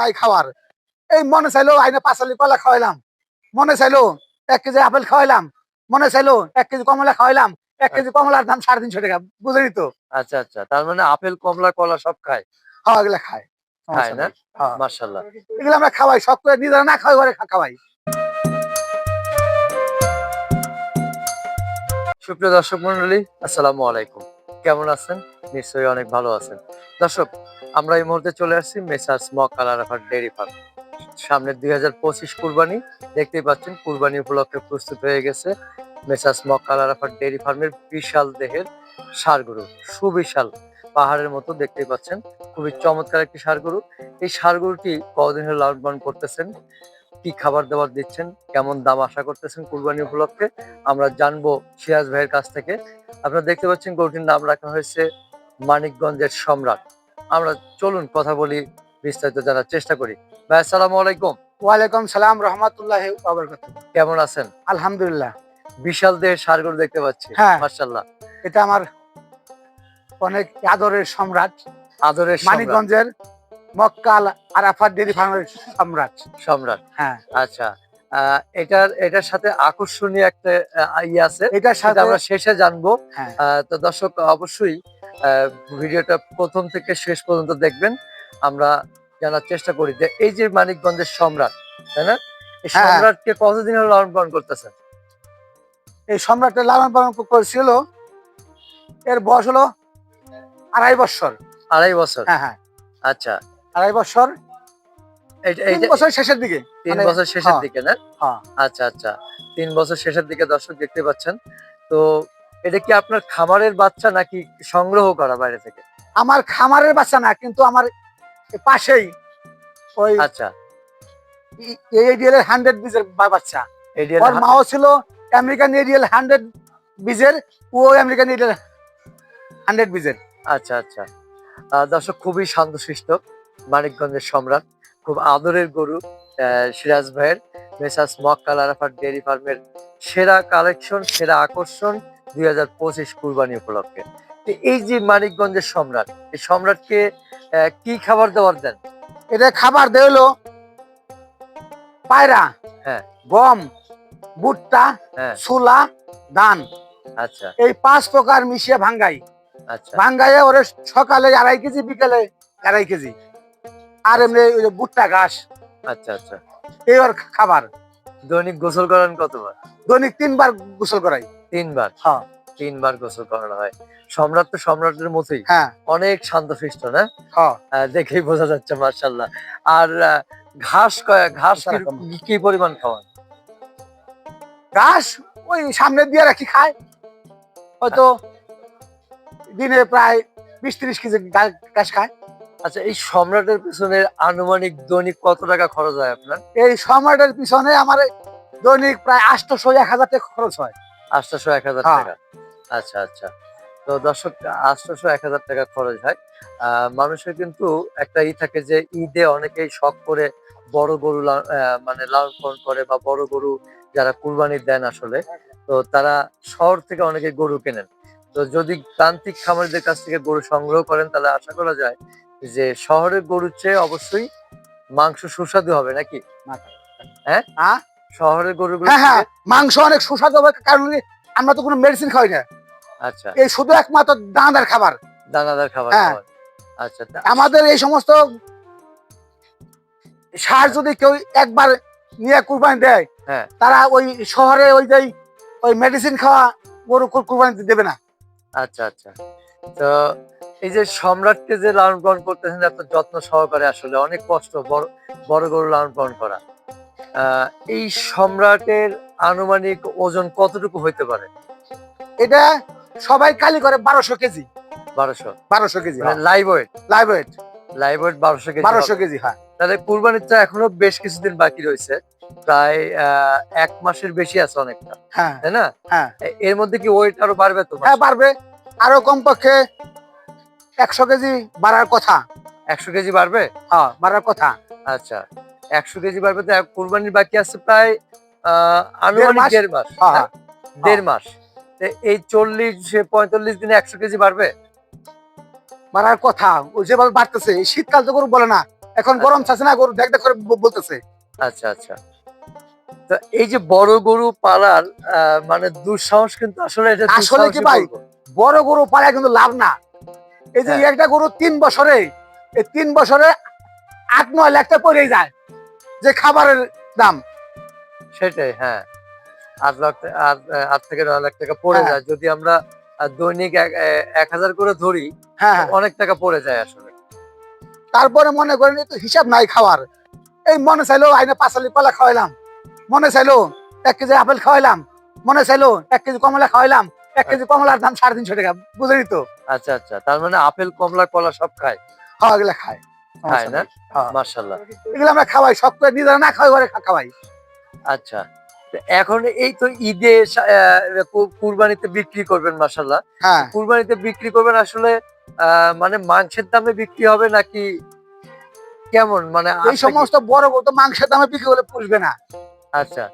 নাই খাওয়ার। এই মনে চাইলো আইনে পাঁচালি কলা খাওয়াইলাম। মনে চাইলো এক কেজি আপেল খাওয়াইলাম। মনে চাইলো এক কেজি কমলা খাওয়াইলাম। এক কেজি কমলার দাম সাড়ে তিনশো টাকা বুঝলি তো? আচ্ছা আচ্ছা। তার মানে আপেল কমলা কলা সব খায়? খাওয়া গেলে খায়? হ্যাঁ। এগুলো আমরা খাওয়াই সব করে নিজেরা না খাওয়াই ঘরে খাওয়াই। সুপ্রিয় দর্শক মন্ডলী আসসালামু আলাইকুম। কেমন আছেন? নিশ্চয়ই অনেক ভালো আছেন। দর্শক, আমরা এই মুহূর্তে চলে আসছি মেসার স্মক কালারাফার ডেয়ারি ফার্ম। সামনে দুই হাজার পঁচিশ কুরবানি, দেখতেই পাচ্ছেন, কুরবানি উপলক্ষে প্রস্তুত হয়ে গেছে মেসার স্মক কালারাফার ডেয়ারি ফার্মের বিশাল দেহের সারগরু, সুবিশাল পাহাড়ের মতো দেখতেই পাচ্ছেন। খুবই চমৎকার একটি সারগরু। এই সারগরুটি কদিন লালন পালন করতেছেন? কি খাবার দাবার দিচ্ছেন কেমন দাম আশা করতেছেন কুরবানি উপলক্ষে আমরা জানব সিরাজ ভাইয়ের কাছ থেকে। আপনারা দেখতে পাচ্ছেন গরুটির নাম রাখা হয়েছে মানিকগঞ্জের সম্রাট। আমরা চলুন কথা বলি বিস্তারিত জানার চেষ্টা করি। ভাই আসসালামু আলাইকুম। ওয়ালাইকুম সালাম রহমতুল্লাহ কেমন আছেন? আলহামদুলিল্লাহ। বিশাল দেহের সারগরু দেখতে পাচ্ছি হ্যাঁ। মার্শাল্লাহ এটা আমার অনেক আদরের সম্রাট আদরের মানিকগঞ্জের মক্কাল আরাফাত ফার্মের সম্রাট। সম্রাট। হ্যাঁ। আচ্ছা এটার এটার সাথে আকর্ষণীয় একটা ইয়ে আছে এটার সাথে আমরা শেষে জানব। হ্যাঁ। তো দর্শক অবশ্যই ভিডিওটা প্রথম থেকে শেষ পর্যন্ত দেখবেন। আমরা জানার চেষ্টা করি যে এই যে মানিকগঞ্জের সম্রাট তাই না? এই হ্যাঁ। সম্রাটকে কতদিন হলো লালন পালন করতেছেন? এই সম্রাটের লালন পালন করেছিল এর বয়স হলো আড়াই বছর। আড়াই বছর। হ্যাঁ হ্যাঁ। আচ্ছা আড়াই বছর? তিন বছর শেষের দিকে। তিন মানে- বছর শেষের হ্যাঁ। দিকে না? হ্যাঁ। আচ্ছা আচ্ছা। তিন বছর শেষের দিকে দর্শক দেখতে পাচ্ছেন। তো এটা কি আপনার খামারের বাচ্চা নাকি সংগ্রহ করা বাইরে থেকে? আমার খামারের বাচ্চা না কিন্তু আমার পাশেই ওই আচ্ছা। এডিএল এর হান্ড্রেড বীজের বাচ্চা। ওর মাও ছিল আমেরিকান এডিএল হান্ড্রেড বীজের ও আমেরিকান এডিএল হান্ড্রেড বীজের। আচ্ছা আচ্ছা। দর্শক খুবই শান্তশিষ্ট মানিকগঞ্জের সম্রাট খুব আদরের গরু সিরাজ ভাইয়ের মেসাস মক্কাল আরাফাট ডেয়ারি ফার্মের সেরা কালেকশন সেরা আকর্ষণ দুই হাজার পঁচিশ কুরবানি উপলক্ষে। তো এই যে মানিকগঞ্জের সম্রাট এই সম্রাটকে কি খাবার দাবার দেন? এটা খাবার দেয় পায়রা হ্যাঁ। গম ভুট্টা হ্যাঁ। ছোলা ধান। আচ্ছা। এই পাঁচ প্রকার মিশিয়ে ভাঙ্গাই। আচ্ছা। ভাঙ্গাইয়ে ওরে সকালে আড়াই কেজি বিকালে আড়াই কেজি। আর এমনি ওই যে ভুট্টা ঘাস। আচ্ছা আচ্ছা। এই ওর খাবার। দৈনিক গোসল করেন কতবার? দৈনিক তিনবার গোসল করাই। তিনবার? হ্যাঁ। তিনবার গোসল করানো হয়। সম্রাট তো সম্রাটের মতোই। হ্যাঁ। অনেক শান্তশিষ্ট না? হ্যাঁ। দেখেই বোঝা যাচ্ছে মার্শাল্লাহ আর ঘাস ঘাস কি-। পরিমাণ খাওয়ান? ঘাস ওই সামনে দিয়ে রাখি খায়। হয়তো দিনে প্রায় বিশ ত্রিশ কেজি ঘাস খায়। আচ্ছা এই সম্রাটের পিছনে আনুমানিক দৈনিক কত টাকা খরচ হয় আপনার? এই সম্রাটের পিছনে আমার দৈনিক প্রায় আটশোশো এক হাজার টাকা খরচ হয়। আটশোশো এক হাজার হ্যাঁ। টাকা? আচ্ছা আচ্ছা। তো দর্শক আটশোশো এক হাজার টাকা খরচ হয়। মানুষের কিন্তু একটা ই থাকে যে ঈদে অনেকেই শখ করে বড় গরু মানে লালন পালন করে বা বড় গরু যারা কুরবানি দেন আসলে তো তারা শহর থেকে অনেকে গরু কেনেন। তো যদি প্রান্তিক খামারিদের কাছ থেকে গরু সংগ্রহ করেন তাহলে আশা করা যায় যে শহরের গরুর চেয়ে অবশ্যই মাংস সুস্বাদু হবে নাকি? হ্যাঁ? হ্যাঁ? শহরের গরুগুলো হ্যাঁ হ্যাঁ। মাংস অনেক সুস্বাদু হবে কারণ আমরা তো কোনো মেডিসিন খাই না। আচ্ছা। এই শুধু একমাত্র দানাদার খাবার। দানাদার খাবার হ্যাঁ। আচ্ছা আমাদের এই সমস্ত সার যদি কেউ একবার নিয়ে কুরবানি দেয় হ্যাঁ। তারা ওই শহরে ওই যে ওই মেডিসিন খাওয়া গরু কুরবানি দেবে না। আচ্ছা আচ্ছা। তো এই যে সম্রাটকে যে লালন পালন করতেছেন এত যত্ন সহকারে আসলে অনেক কষ্ট বড় বড় গরু লালন পালন করা। এই সম্রাটের আনুমানিক ওজন কতটুকু হইতে পারে? এটা সবাই কালি করে বারোশো কেজি। বারোশো? বারোশো কেজি মানে live weight live weight live weight বারোশো কেজি। বারোশো কেজি হ্যাঁ। তাহলে কুরবানির তো এখনও বেশ কিছুদিন বাকি রয়েছে। প্রায় আহ, এক মাসের বেশি আছে অনেকটা। হ্যাঁ। তাই না? হ্যাঁ। এর মধ্যে কি ওয়েট আরও বাড়বে তো হ্যাঁ পারবে আরও কমপক্ষে একশো কেজি বাড়ার কথা। একশো কেজি বাড়বে? হ্যাঁ বাড়ার কথা। আচ্ছা একশো কেজি বাড়বে তো কুরবানির বাকি আছে প্রায় আহ, আনুমানিক দেড় মাস। হ্যাঁ, হ্যাঁ? দেড় মাস। এই চল্লিশ পঁয়তাল্লিশ দিনে একশো কেজি বাড়বে? বাড়ার কথা যেভাবে বাড়তেছে শীতকাল তো গরু বলে না। এখন গরম চাচ্ছে না গরু দেখ দেখ করে বলতেছে। আচ্ছা আচ্ছা। তো এই যে বড় গরু পালার মানে দুঃসাহস কিন্তু আসলে এটা আসলে কি ভাই? বড় গরু পালা কিন্তু লাভ না। এই যে হ্যাঁ। একটা গরু তিন বছরে এই তিন বছরে আট নয় লাখটা পড়ে যায় যে খাবারের দাম। সেটাই হ্যাঁ। আট লাখ আট থেকে নয় লাখ টাকা পড়ে হ্যাঁ। যায়। যদি আমরা দৈনিক এক- হাজার করে ধরি হ্যাঁ হ্যাঁ। অনেক টাকা পড়ে যায় আসলে। তারপরে মনে করেন এই তো হিসাব নাই খাওয়ার। এই মনে চাইলো আইনে পাঁচালি কলা খাওয়াইলাম। মনে চাইলো এক কেজি আপেল খাওয়াইলাম। মনে চাইলো এক কেজি কমলা খাওয়াইলাম। এক কেজি কমলার দাম সাড়ে তিনশো টাকা বুঝলি তো? আচ্ছা আচ্ছা। তার মানে আপেল কমলা কলা সব খায়? খাওয়া গেলে খায়। খায় না? হ্যাঁ। মার্শাল্লাহ এগুলো আমরা খাওয়াই সব করে নিজেরা না খাওয়াই ঘরে খাওয়াই। আচ্ছা। এখন এই তো ঈদে কুরবানিতে বিক্রি করবেন মার্শাল্লাহ হ্যাঁ। কুরবানিতে বিক্রি করবেন আসলে আহ, মানে মাংসের দামে বিক্রি হবে নাকি কেমন? মানে এই সমস্ত বড় গরু তো মাংসের দামে বিক্রি করলে পুষবে না। আচ্ছা।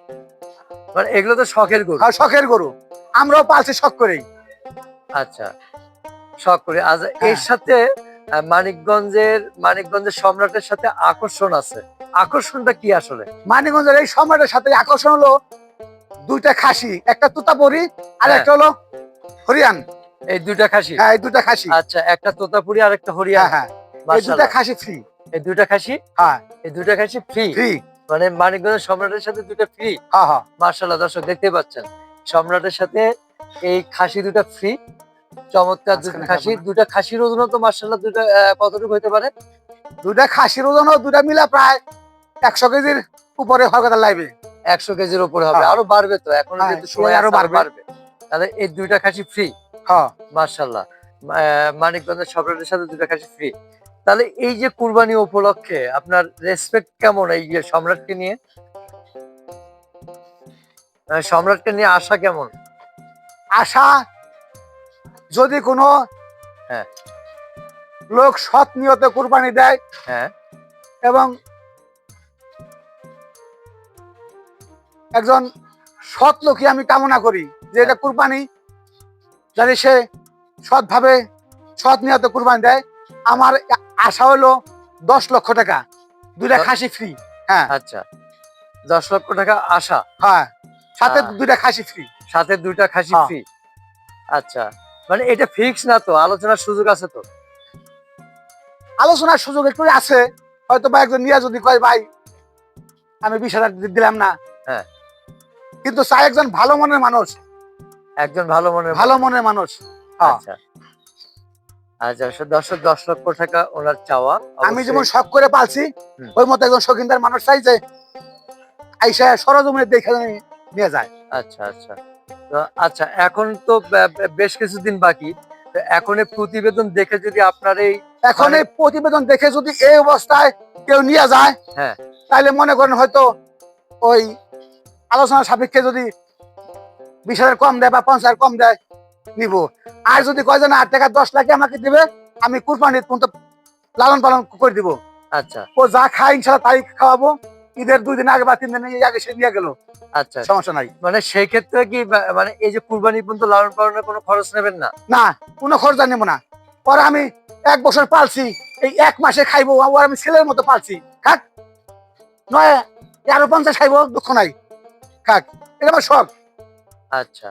মানে এগুলো তো শখের গরু। আর শখের গরু। আমরাও পালছি শখ করেই। আচ্ছা। শখ করে। আজ এর হ্যাঁ। সাথে মানিকগঞ্জের মানিকগঞ্জের সম্রাটের সাথে আকর্ষণ আছে। আকর্ষণটা কি আসলে? মানিকগঞ্জের এই সম্রাটের সাথে আকর্ষণ হলো দুইটা খাসি একটা তুতাপুরি আর হ্যাঁ। একটা হলো হরিয়ান। এই দুইটা খাসি? হ্যাঁ এই দুটা খাসি। আচ্ছা একটা তোতাপুরি আর একটা হরিয়া হ্যাঁ হ্যাঁ। এই দুটা খাসি ফ্রি এই দুইটা খাসি? হ্যাঁ। এই দুইটা খাসি ফ্রি ফ্রি মানে মানিকগঞ্জের সম্রাটের সাথে দুইটা ফ্রি হ্যাঁ হ্যাঁ। মার্শাল্লাহ দর্শক দেখতে পাচ্ছেন। সম্রাটের সাথে এই খাসি দুটা ফ্রি চমৎকার খাসি দুটা খাসির ওজন তো মার্শাল্লাহ দুটা কতটুকু হতে পারে? দুটা খাসির ওজন দুটা মিলা প্রায় একশো কেজির উপরে হওয়ার কথা লাগবে। একশো কেজির উপরে হবে হ্যাঁ। আরও বাড়বে তো এখন হ্যাঁ, কিন্তু সময় আরও বাড়বে। তাহলে এই দুইটা খাসি ফ্রি হ্যাঁ। মার্শাল্লাহ মানিকগঞ্জের সম্রাটের সাথে দুটা খাসি ফ্রি তাহলে এই যে কুরবানি উপলক্ষে আপনার রেসপেক্ট কেমন এই যে সম্রাটকে নিয়ে? সম্রাটকে নিয়ে আশা কেমন? আশা যদি কোনো হ্যাঁ। লোক সৎ নিয়তে কুরবানি দেয় হ্যাঁ। এবং একজন সৎ লোকই আমি কামনা করি যে এটা কুরবানি যদি সে সৎভাবে সৎ নিয়তে কুরবানি দেয়। আমার আশা হলো দশ লক্ষ টাকা দুইটা খাসি ফ্রি হ্যাঁ। আচ্ছা দশ লক্ষ টাকা আশা? হ্যাঁ সাথে দুইটা খাসি ফ্রি সাথে দুইটা খাসি হ্যাঁ। ফ্রি আচ্ছা। মানে এটা ফিক্স না তো আলোচনার সুযোগ আছে তো? আলোচনার সুযোগ একটু আছে হয়তো বা একজন নিয়ে যদি কয় ভাই আমি বিশ হাজার দিলাম না। হ্যাঁ। কিন্তু চাই একজন ভালো মনের মানুষ। একজন ভালো মনে ভালো মনের মানুষ। হ্যাঁ। আচ্ছা। আচ্ছা সে দশ দশ লক্ষ টাকা ওনার চাওয়া আমি যেমন শখ করে পালছি হুম। ওই মতো একজন শৌখিনদার মানুষ চাই যে আইসা সরজমিনে দেখে নিয়ে যায়। আচ্ছা আচ্ছা। তো আচ্ছা এখন তো বেশ কিছুদিন বাকি। এখন এই প্রতিবেদন দেখে যদি আপনার এই এখন মানে- এই প্রতিবেদন দেখে যদি এই অবস্থায় কেউ নিয়ে যায় হ্যাঁ। তাহলে মনে করেন হয়তো ওই আলোচনা সাপেক্ষে যদি বিশ হাজার কম দেয় বা পঞ্চাশ কম দেয় নিব। আর যদি কয় যে না আট টাকা দশ লাখে আমাকে দিবে আমি কুরবানির পর্যন্ত লালন পালন করে দিব। আচ্ছা। ও যা খায় ইনশাল্লাহ তাই খাওয়াবো। ঈদের দুই দিন আগে বা তিন দিন আগে সে নিয়ে গেল। আচ্ছা সমস্যা নাই। মানে সেই ক্ষেত্রে কি মানে এই যে কুরবানি পর্যন্ত লালন পালনের কোনো খরচ নেবেন না? না কোনো খরচা নেব না। পরে আমি এক বছর পালছি এই এক মাসে খাইবো আবার আমি ছেলের মতো পালছি। খাক। নয় আরও পঞ্চাশ খাইবো দুঃখ নাই। খাক এটা আমার শখ। আচ্ছা।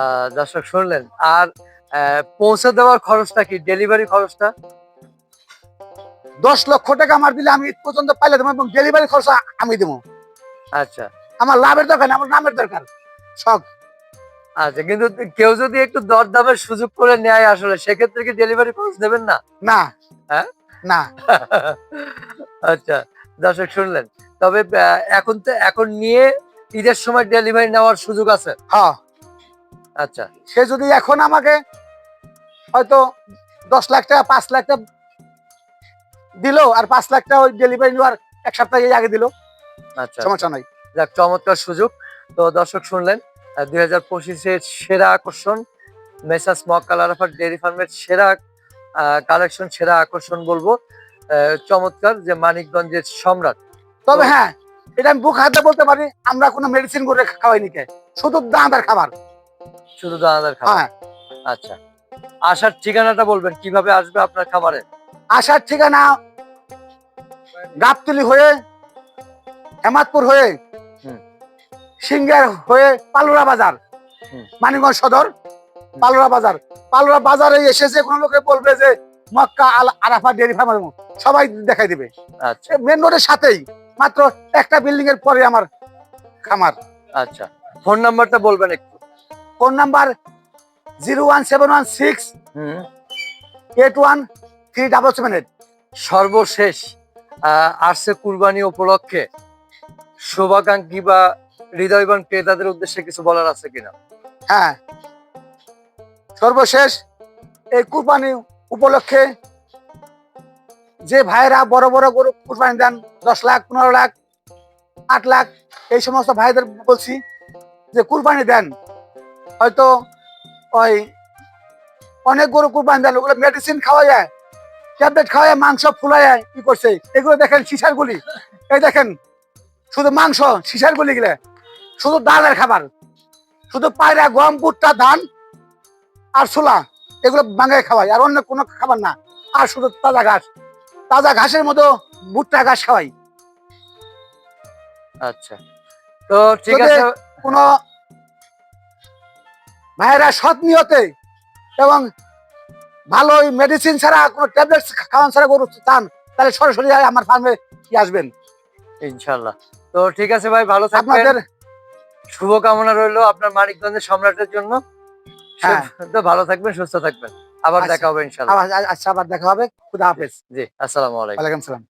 আহ, দর্শক শুনলেন আর পৌঁছে দেওয়ার খরচটা কি ডেলিভারি খরচটা? দশ লক্ষ টাকা আমার দিলে আমি পর্যন্ত পাইলে দেবো এবং ডেলিভারি খরচ আমি দেবো। আচ্ছা। আমার লাভের দরকার আমার নামের দরকার। শখ। আচ্ছা কিন্তু কেউ যদি একটু দরদামের সুযোগ করে নেয় আসলে সেক্ষেত্রে কি ডেলিভারি খরচ দেবেন না? না। হ্যাঁ? না। আচ্ছা দর্শক শুনলেন। তবে এখন তো এখন নিয়ে ঈদের সময় ডেলিভারি নেওয়ার সুযোগ আছে? হ্যাঁ। আচ্ছা। সে যদি এখন আমাকে হয়তো দশ লাখ টাকা পাঁচ লাখ টাকা দিল আর পাঁচ লাখ টাকা ওই ডেলিভারি নেওয়ার এক সপ্তাহ আগে দিল। আচ্ছা সমস্যা নাই। যাক চমৎকার সুযোগ। তো দর্শক শুনলেন দুই হাজার পঁচিশের সেরা আকর্ষণ মেসাস মক কালারাফার ডেয়ারি ফার্মের সেরা কালেকশন সেরা আকর্ষণ বলব। চমৎকার যে মানিকগঞ্জের সম্রাট। তবে হ্যাঁ এটা আমি বুক হাতে বলতে পারি আমরা কোনো মেডিসিন করে খাওয়াইনি কে। শুধু দাঁতার খাবার। শুধু দানাদার খাবার। হ্যাঁ। আচ্ছা। আসার ঠিকানাটা বলবেন কীভাবে আসবে আপনার খামারে আসার ঠিকানা গাবতলি হয়ে হেমাদপুর হয়ে। সিঙ্গার হয়ে পালুরা বাজার হুম। মানিকগঞ্জ সদর পালুরা বাজার। পালুরা বাজারে এসে যে কোনো লোকে বলবে যে মক্কা আল আরাফা ডেয়ারি ফার্ম সবাই দেখাই দিবে। আচ্ছা। মেন রোডের সাথেই মাত্র একটা বিল্ডিং এর পরে আমার খামার। আচ্ছা। ফোন নাম্বারটা বলবেন একটু। Phone number zero one seven one six hmm. Eight one three double seven eight সর্বশেষ। আসছে কুরবানি উপলক্ষে। শুভাকাঙ্ক্ষী বা হৃদয়বান ক্রেতাদের উদ্দেশ্যে কিছু বলার আছে কিনা? হ্যাঁ। সর্বশেষ, এই কুরবানি উপলক্ষে যে ভাইরা বড় বড় গরু কুরবানি দেন, দশ লাখ, পনেরো লাখ, আট লাখ, এই সমস্ত ভাইদের বলছি যে কুরবানি দেন। হয়তো ওই অনেক গরু কুরবানি দেন, ওগুলো মেডিসিন খাওয়া যায়। ট্যাবলেট খাওয়া যায় মাংস ফুলা যায় কি করছে? এগুলো দেখেন সিসার গুলি। এই দেখেন শুধু মাংস সিসার গুলি গেলে। শুধু ডালের খাবার। শুধু পায়রা গম ভুট্টা ধান আর ছোলা এগুলো বাঙালি খাওয়াই আর অন্য কোনো খাবার না। আর শুধু তাজা ঘাস। তাজা ঘাসের মতো ভুট্টা ঘাস খাওয়াই। আচ্ছা। তো ঠিক আছে। কোনো ভাইয়েরা সৎ নিয়তে এবং ভালো ওই মেডিসিন ছাড়া কোনো ট্যাবলেট খাওয়ান ছাড়া গরু চান তাহলে সরাসরি আমার ফার্মে আসবেন? ইনশাল্লাহ। তো ঠিক আছে ভাই ভালো থাকবেন। আপনাদের? শুভকামনা রইল আপনার মানিকগঞ্জের সম্রাটের জন্য। হ্যাঁ। তো ভালো থাকবেন সুস্থ থাকবেন। আবার আচ্ছা। দেখা হবে ইনশাল্লাহ। আচ্ছা আবার দেখা হবে। খুদা হাফেজ। জি আসসালামু আলাইকুম। ওয়ালাইকুম সালাম।